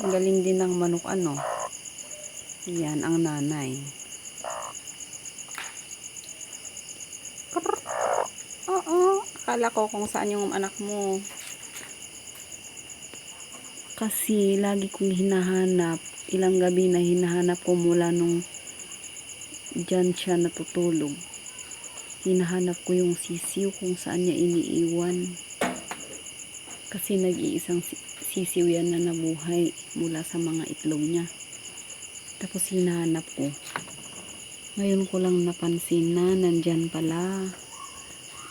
Ang galing din ng manok ano. Yan ang nanay. Oo, akala ko kung saan yung anak mo. Kasi lagi kong hinahanap, ilang gabi na hinahanap ko mula nung dyan siya natutulog. Hinahanap ko yung sisiw kung saan niya iniiwan. Kasi nag-iisang sisiw yan na nabuhay mula sa mga itlog niya. Tapos hinahanap ko. Ngayon ko lang napansin na nandyan pala.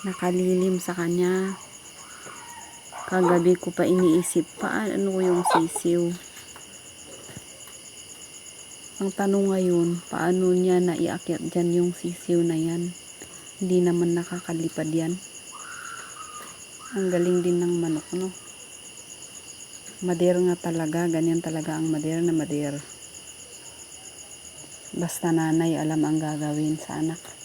Nakalilim sa kanya. Kagabi ko pa iniisip paano yung sisiw. Ang tanong ngayon, paano niya naiakyat dyan yung sisiw na yan? Hindi naman nakakalipad yan. Ang galing din ng manok, no? Mader nga talaga, ganyan talaga ang mader na mader. Basta nanay alam ang gagawin sa anak.